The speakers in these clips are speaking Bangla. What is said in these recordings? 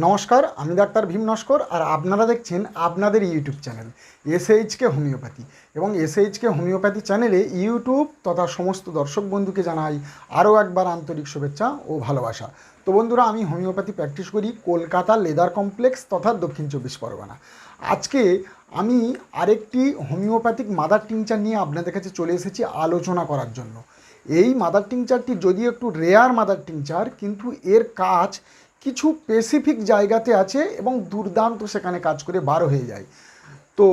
নমস্কার, আমি ডাক্তার ভীম নস্কর আর আপনারা দেখছেন আপনাদের ইউটিউব চ্যানেল এসএইচকে হোমিওপ্যাথি। এবং এসএইচকে হোমিওপ্যাথি চ্যানেলে ইউটিউব তথা সমস্ত দর্শক বন্ধুকে জানাই আরও একবার আন্তরিক শুভেচ্ছা ও ভালোবাসা। তো বন্ধুরা, আমি হোমিওপ্যাথি প্র্যাকটিস করি কলকাতা লেদার কমপ্লেক্স তথা দক্ষিণ চব্বিশ পরগনা। আজকে আমি আরেকটি হোমিওপ্যাথিক মাদার টিংচার নিয়ে আপনাদের কাছে চলে এসেছি আলোচনা করার জন্য। এই মাদার টিংচারটি যদিও একটু রেয়ার মাদার টিংচার, কিন্তু এর কাজ কিছু স্পেসিফিক জায়গাতে আছে এবং দুর্দান্ত সেখানে কাজ করে বার হয়ে যায়। তো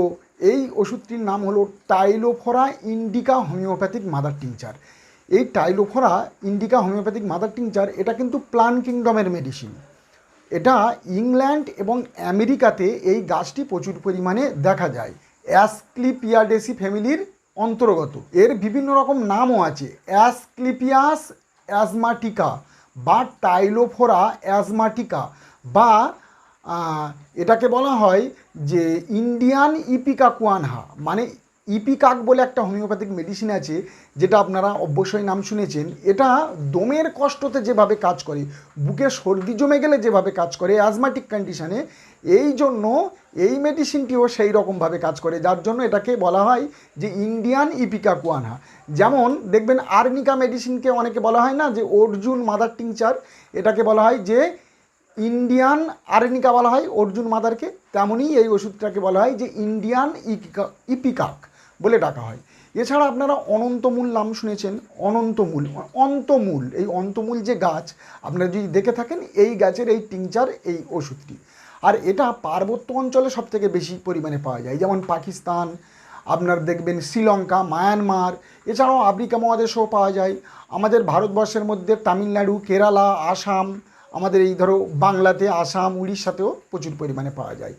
এই ওষুধটির নাম হলো tylophora indica homeopathic mother tincture. এই tylophora indica homeopathic mother tincture, এটা কিন্তু প্লান কিংডমের মেডিসিন এটা ইংল্যান্ড এবং আমেরিকাতে এই গাছটি প্রচুর পরিমাণে দেখা যায়। অ্যাসক্লিপিয়াডেসি ফ্যামিলির অন্তর্গত। এর বিভিন্ন রকম নামও আছে। অ্যাসক্লিপিয়াস অ্যাজমাটিকা। বা টাইলোফোরা অ্যাজমাটিকা বা এটাকে বলা হয় যে ইন্ডিয়ান ইপিকা কুয়ানহা মানে ইপিকাক বলে একটা হোমিওপ্যাথিক মেডিসিন আছে, যেটা আপনারা অবশ্যই নাম শুনেছেন। এটা দমের কষ্টতে যেভাবে কাজ করে, বুকে সর্দি জমে গেলে যেভাবে কাজ করে অ্যাজমাটিক কন্ডিশনে এই জন্য এই মেডিসিনটিও সেই রকমভাবে কাজ করে, যার জন্য এটাকে বলা হয় যে ইন্ডিয়ান ইপিকা কুয়ানহা যেমন দেখবেন আর্নিকা মেডিসিনকে অনেকে বলা হয় না, যে অর্জুন মাদার টিংচার, এটাকে বলা হয় যে ইন্ডিয়ান আর্নিকা বলা হয়, অর্জুন মাদারকে। তেমনই এই ওষুধটাকে বলা হয় যে ইন্ডিয়ান ইপিকা ইপিকাক বলে ডাকা হয়। এছাড়া আপনারা অনন্তমূল নাম শুনেছেন, অনন্তমূল, অন্তমূল, এই অন্তমূল যে গাছ, আপনারা যদি দেখে থাকেন, এই গাছের এই টিংচার, এই ওষুধটি। আর এটা পার্বত্য অঞ্চলে সবথেকে বেশি পরিমাণে পাওয়া যায়। যেমন পাকিস্তান, আপনার দেখবেন শ্রীলঙ্কা, মায়ানমার, এছাড়াও আফ্রিকা মহাদেশেও পাওয়া যায়। আমাদের ভারতবর্ষের মধ্যে তামিলনাড়ু, কেরালা, আসাম, আমাদের এই ধরো বাংলাতে, আসাম, উড়িষ্যাতেও প্রচুর পরিমাণে পাওয়া যায়।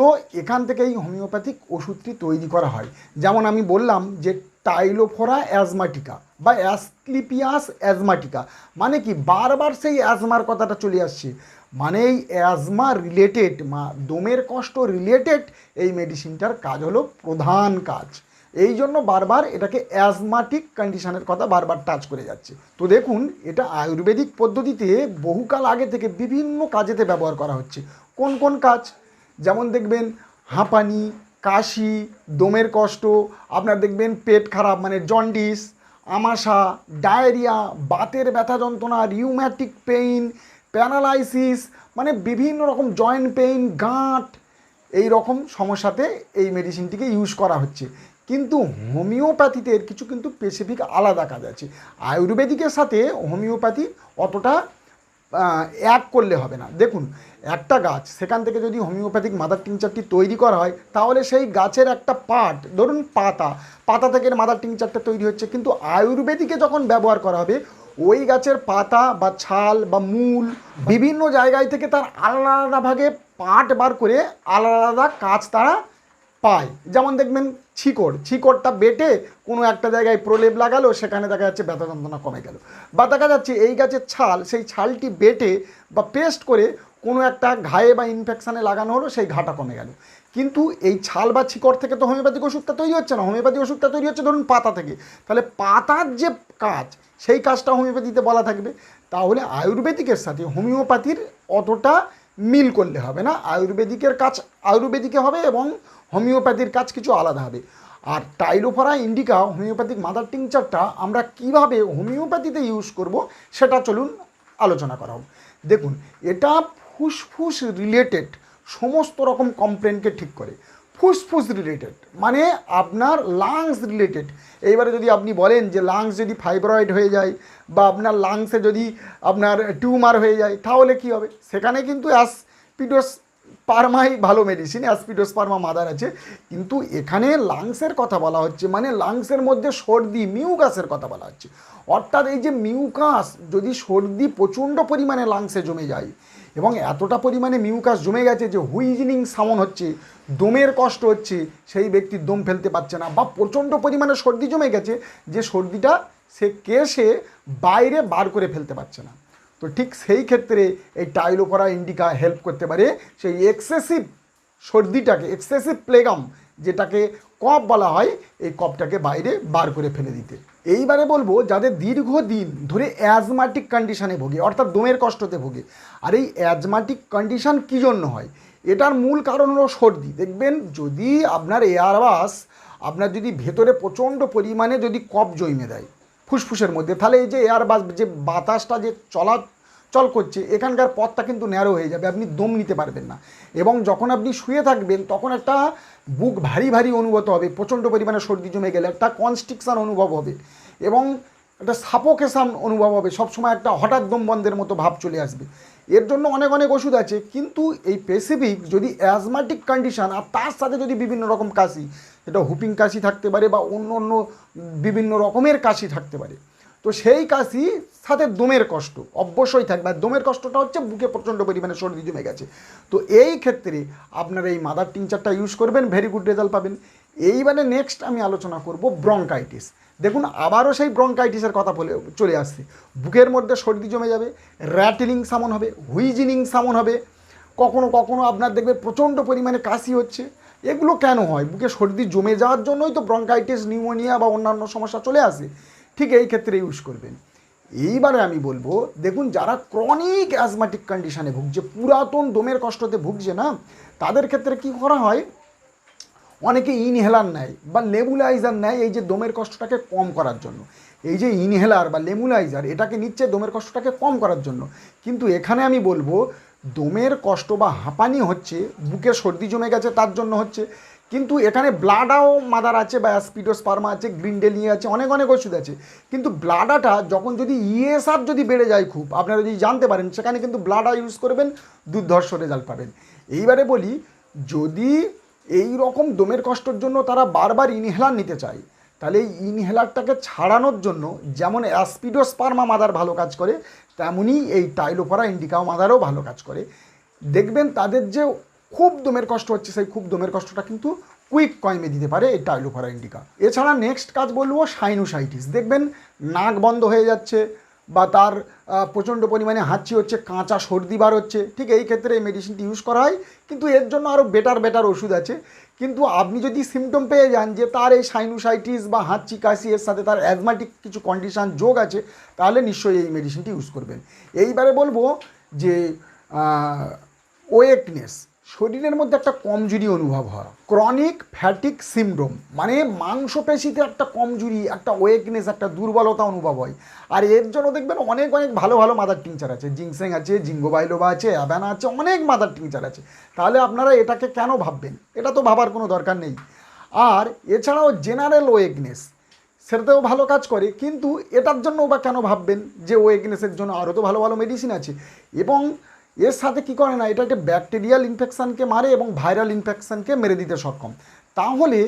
তো এখান থেকেই হোমিওপ্যাথিক ওষুধটি তৈরি করা হয়। যেমন আমি বললাম যে টাইলোফোরা অ্যাজমাটিকা বা অ্যাসক্লিপিয়াস অ্যাজমাটিকা মানে কি বারবার সেই অ্যাজমার কথাটা চলে আসছে। মানে এই অ্যাজমা রিলেটেড মা, দমের কষ্ট রিলেটেড এই মেডিসিনটার কাজ হলো প্রধান কাজ। এই জন্য বারবার এটাকে অ্যাজমাটিক কন্ডিশনের কথা বারবার টাচ করে যাচ্ছে। তো দেখুন, এটা আয়ুর্বেদিক পদ্ধতিতে বহুকাল আগে থেকে বিভিন্ন কাজেতে ব্যবহার করা হচ্ছে। কোন কোন কাজ? যেমন দেখবেন হাঁপানি, কাশি, দমের কষ্ট, আপনার দেখবেন পেট খারাপ মানে জন্ডিস, আমাশা, ডায়রিয়া, বাতের ব্যথা যন্ত্রণা রিউম্যাটিক পেইন প্যারালাইসিস মানে বিভিন্ন রকম জয়েন্ট পেইন গাঁট, এই রকম সমস্যাতে এই মেডিসিনটিকে ইউজ করা হচ্ছে। কিন্তু হোমিওপ্যাথিতে কিছু কিন্তু স্পেসিফিক আলাদা কাজ আছে। আয়ুর্বেদিকের সাথে হোমিওপ্যাথি অতটা এক করলে হবে না। দেখুন, একটা গাছ, সেখান থেকে যদি হোমিওপ্যাথিক মাদার টিংচারটি তৈরি করা হয়, তাহলে সেই গাছের একটা পার্ট ধরুন পাতা পাতা থেকে মাদার টিংচারটা তৈরি হচ্ছে, কিন্তু আয়ুর্বেদিকে যখন ব্যবহার করা হবে, ওই গাছের পাতা বা ছাল বা মূল বিভিন্ন জায়গায় থেকে তার আলাদা আলাদা ভাগে পার্ট বার করে আলাদা আলাদা কাজ তারা পায়। যেমন দেখবেন শিকড় শিকড়টা বেটে কোনো একটা জায়গায় প্রলেপ লাগালো, সেখানে দেখা যাচ্ছে ব্যথা যন্ত্রণা কমে গেল। বা দেখা যাচ্ছে এই গাছের ছাল, সেই ছালটি বেটে বা পেস্ট করে কোনো একটা ঘায়ে বা ইনফেকশানে লাগানো হলো, সেই ঘাটা কমে গেল। কিন্তু এই ছাল বা শিকড় থেকে তো হোমিওপ্যাথিক ওষুধটা তৈরি হচ্ছে না। হোমিওপ্যাথিক ওষুধটা তৈরি হচ্ছে ধরুন পাতা থেকে। তাহলে পাতার যে কাজ, সেই কাজটা হোমিওপ্যাথিতে বলা থাকবে। তাহলে আয়ুর্বেদিকের সাথে হোমিওপ্যাথির অতটা মিল করলে হবে না। আয়ুর্বেদিকের কাজ আয়ুর্বেদিকে হবে এবং হোমিওপ্যাথির কাজ কিছু আলাদা হবে। আর টাইলোফারা ইন্ডিকা হোমিওপ্যাথিক মাদার টিংচারটা আমরা কীভাবে হোমিওপ্যাথিতে ইউজ করব সেটা চলুন আলোচনা করা হোক। দেখুন, এটা ফুসফুস রিলেটেড সমস্ত রকম কমপ্লেনকে ঠিক করে। ফুসফুস রিলেটেড মানে আপনার লাংস রিলেটেড এইবারে যদি আপনি বলেন যে লাংস যদি ফাইব্রয়েড হয়ে যায় বা আপনার লাংসে যদি আপনার টিউমার হয়ে যায়, তাহলে কি হবে? সেখানে কিন্তু অ্যাসপিডোস পারমাই ভালো মেডিসিন অ্যাসপিডোস পারমা মাদার আছে। কিন্তু এখানে লাংসের কথা বলা হচ্ছে মানে লাংসের মধ্যে সর্দি মিউকাসের কথা বলা হচ্ছে। অর্থাৎ এই যে মিউকাস যদি সর্দি প্রচণ্ড পরিমাণে লাংসে জমে যায় এবং এতটা পরিমাণে মিউকাস জমে গেছে যে হুইজনিং সামন হচ্ছে, দমের কষ্ট হচ্ছে, সেই ব্যক্তি দম ফেলতে পারছে না বা প্রচণ্ড পরিমাণে সর্দি জমে গেছে যে সর্দিটা সে কেসে বাইরে বার করে ফেলতে পারছে না। তো ঠিক সেই ক্ষেত্রে এই টাইলোপরা ইন্ডিকা হেল্প করতে পারে সেই এক্সেসিভ সর্দিটাকে এক্সেসিভ প্লেগাম যেটাকে কফ বলা হয়, এই কফটাকে বাইরে বার করে ফেলে দিতে। এইবারে বলব, যাদের দীর্ঘদিন ধরে অ্যাজমাটিক কন্ডিশানে ভোগে, অর্থাৎ দমের কষ্টতে ভোগে, আর এই অ্যাজমাটিক কন্ডিশান কী জন্য হয়? এটার মূল কারণ হলো সর্দি। দেখবেন, যদি আপনার এয়ারবাস আপনার যদি ভেতরে প্রচণ্ড পরিমাণে যদি কপ জমে দেয়, ফুসফুসের মধ্যে, তাহলে এই যে এয়ারবাস যে বাতাসটা যে চলা চল করছে, এখানকার পথটা কিন্তু ন্যারো হয়ে যাবে, আপনি দম নিতে পারবেন না। এবং যখন আপনি শুয়ে থাকবেন, তখন একটা বুক ভারী ভারী অনুভূত হবে, প্রচণ্ড পরিমাণে সর্দি জমে গেলে, একটা কনস্ট্রিকশন অনুভব হবে এবং একটা সাপোকেশন অনুভব হবে, সবসময় একটা হঠাৎ দম বন্ধের মতো ভাব চলে আসবে। এর জন্য অনেক অনেক ওষুধ আছে, কিন্তু এই পেসিফিক যদি অ্যাজমাটিক কন্ডিশন আর তার সাথে যদি বিভিন্ন রকম কাশি সেটা হুপিং কাশি থাকতে পারে বা অন্য অন্য বিভিন্ন রকমের কাশি থাকতে পারে, তো সেই কাশি সাথে দমের কষ্ট, অবশ্যই থাকবে। আর দমের কষ্টটা হচ্ছে বুকে প্রচণ্ড পরিমাণে সর্দি জমে গেছে। তো এই ক্ষেত্রে আপনারা এই মাদার টিংচারটা ইউজ করবেন ভেরি গুড রেজাল্ট পাবেন। এইবারে নেক্সট আমি আলোচনা করব ব্রঙ্কাইটিস দেখুন, আবারও সেই ব্রঙ্কাইটিসের কথা বলে চলে আসছে। বুকের মধ্যে সর্দি জমে যাবে র্যাটেলিং সামন হবে হুইজিনিং সামন হবে। কখনো কখনো আপনার দেখবে প্রচণ্ড পরিমাণে কাশি হচ্ছে। এগুলো কেন হয়? বুকে সর্দি জমে যাওয়ার জন্যই তো ব্রঙ্কাইটিস নিউমোনিয়া বা অন্যান্য সমস্যা চলে আসে। ঠিক এই ক্ষেত্রে ইউজ করবেন। এইবারে আমি বলব, দেখুন যারা ক্রনিক অ্যাজমাটিক কন্ডিশনে ভুগছে, পুরাতন দমের কষ্টতে ভুগছে না, তাদের ক্ষেত্রে কি করা হয়? অনেকে ইনহেলার নেয় বা লেবুলাইজার নেয় এই যে দমের কষ্টটাকে কম করার জন্য। এই যে ইনহেলার বা লেমুলাইজার এটাকে নিচ্ছে দমের কষ্টটাকে কম করার জন্য। কিন্তু এখানে আমি বলব, দমের কষ্ট বা হাঁপানি হচ্ছে, বুকে সর্দি জমে গেছে তার জন্য হচ্ছে কিন্তু এখানে ব্লাডাও মাদার আছে বা অ্যাসপিডোস্পার্মা আছে গ্রিনডেলি আছে, অনেক অনেক ওষুধ আছে। কিন্তু ব্লাডাটা যখন যদি ইএসআর যদি বেড়ে যায় খুব, আপনারা যদি জানতে পারেন, সেখানে কিন্তু ব্লাডা ইউজ করবেন, দুর্ধর্ষ রেজাল্ট পাবেন। এইবারে বলি, যদি এই রকম দমের কষ্টের জন্য তারা বারবার ইনহেলার নিতে চায়, তাহলে এই ইনহেলারটাকে ছাড়ানোর জন্য যেমন অ্যাসপিডোস্পার্মা মাদার ভালো কাজ করে, তেমনই এই টাইলোফারা ইন্ডিকাও মাদারও ভালো কাজ করে। দেখবেন তাদের যে খুব দমের কষ্ট হচ্ছে সেই খুব দমের কষ্টটা কিন্তু কুইক কয়েমে দিতে পারে এই টাইলোফারা ইন্ডিকা এছাড়া নেক্সট কাজ বলব সাইনোসাইটিস দেখবেন নাক বন্ধ হয়ে যাচ্ছে বা তার প্রচণ্ড পরিমাণে হাঁচি হচ্ছে, কাঁচা সর্দি বার হচ্ছে। ঠিক এই ক্ষেত্রে এই মেডিসিনটি ইউজ করা হয়। কিন্তু এর জন্য আরও বেটার বেটার ওষুধ আছে। কিন্তু আপনি যদি সিমটম পেয়ে যান যে তার এই সাইনোসাইটিস বা হাঁচি, কাশি, এর সাথে তার অ্যাজমাটিক কিছু কন্ডিশন যোগ আছে, তাহলে নিশ্চয়ই এই মেডিসিনটি ইউজ করবেন। এইবারে বলব যে ওয়েকনেস শরীরের মধ্যে একটা কমজুরি অনুভব হয়। ক্রনিক ফ্যাটিক সিমড্রোম মানে মাংসপেশিতে একটা কমজুরি, একটা ওয়েকনেস একটা দুর্বলতা অনুভব হয়। আর এর জন্য দেখবেন অনেক অনেক ভালো ভালো মাদার টিংচার আছে। জিংসেং আছে জিঙ্গোবাইলোবা আছে অ্যাভানা আছে, অনেক মাদার টিংচার আছে। তাহলে আপনারা এটাকে কেন ভাববেন? এটা তো ভাবার কোনো দরকার নেই। আর এছাড়াও জেনারেল ওয়েকনেস সেটাতেও ভালো কাজ করে। কিন্তু এটার জন্য বা কেন ভাববেন? যে ওয়েকনেসের জন্য আরও তো ভালো ভালো মেডিসিন আছে। এবং এর সাথে কি করে না, এটা একটা ব্যাকটেরিয়াল ইনফেকশানকে মারে এবং ভাইরাল ইনফেকশানকে মেরে দিতে সক্ষম। তাহলে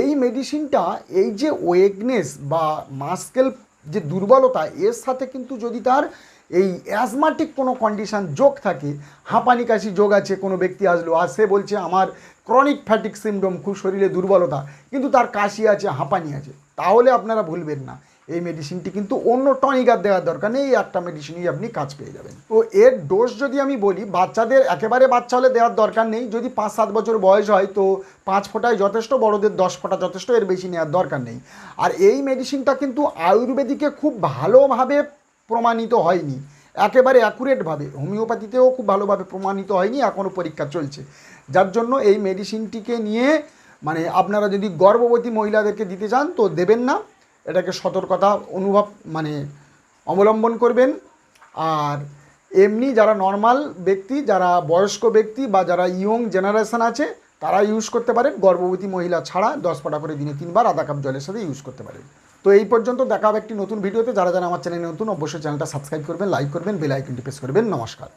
এই মেডিসিনটা এই যে ওয়েকনেস বা মাস্কেল যে দুর্বলতা, এর সাথে কিন্তু যদি তার এই অ্যাজমাটিক কোনো কন্ডিশন যোগ থাকে হাঁপানি কাশি যোগ আছে, কোনো ব্যক্তি আসলো, আর সে বলছে, আমার ক্রনিক ফ্যাটিক সিমডম খুব শরীরে দুর্বলতা, কিন্তু তার কাশি আছে, হাঁপানি আছে। তাহলে আপনারা ভুলবেন না। এই মেডিসিনটি কিন্তু অন্য টনিক আর দেওয়ার দরকার নেই, এই একটা মেডিসিনই আপনি কাজ পেয়ে যাবেন। তো এর ডোজ যদি আমি বলি, বাচ্চাদের একেবারে বাচ্চা হলে দেওয়ার দরকার নেই, যদি পাঁচ সাত বছর বয়স হয়, তো পাঁচ ফোঁটায় যথেষ্ট, বড়দের দশ ফোঁটা যথেষ্ট, এর বেশি নেওয়ার দরকার নেই। আর এই মেডিসিনটা কিন্তু আয়ুর্বেদিকে খুব ভালোভাবে প্রমাণিত হয়নি। একেবারে অ্যাকুরেটভাবে হোমিওপ্যাথিতেও খুব ভালোভাবে প্রমাণিত হয়নি এখনও পরীক্ষা চলছে। যার জন্য এই মেডিসিনটিকে নিয়ে মানে আপনারা যদি গর্ভবতী মহিলাদেরকে দিতে চান, তো দেবেন না। এটাকে সতর্কতা অনুভব মানে অবলম্বন করবেন। আর এমনি যারা নর্মাল ব্যক্তি, যারা বয়স্ক ব্যক্তি বা যারা ইয়ং জেনারেশন আছে, তারা ইউজ করতে পারেন। গর্ভবতী মহিলা ছাড়া দশ পাটা করে দিনে তিনবার আধা কাপ জলের সাথে ইউজ করতে পারেন। তো এই পর্যন্ত দেখা হবে একটি নতুন ভিডিওতে যারা যারা আমার চ্যানেলে নতুন, অবশ্যই চ্যানেলটা সাবস্ক্রাইব করবেন লাইক করবেন বেল আইকনটি প্রেস করবেন। নমস্কার।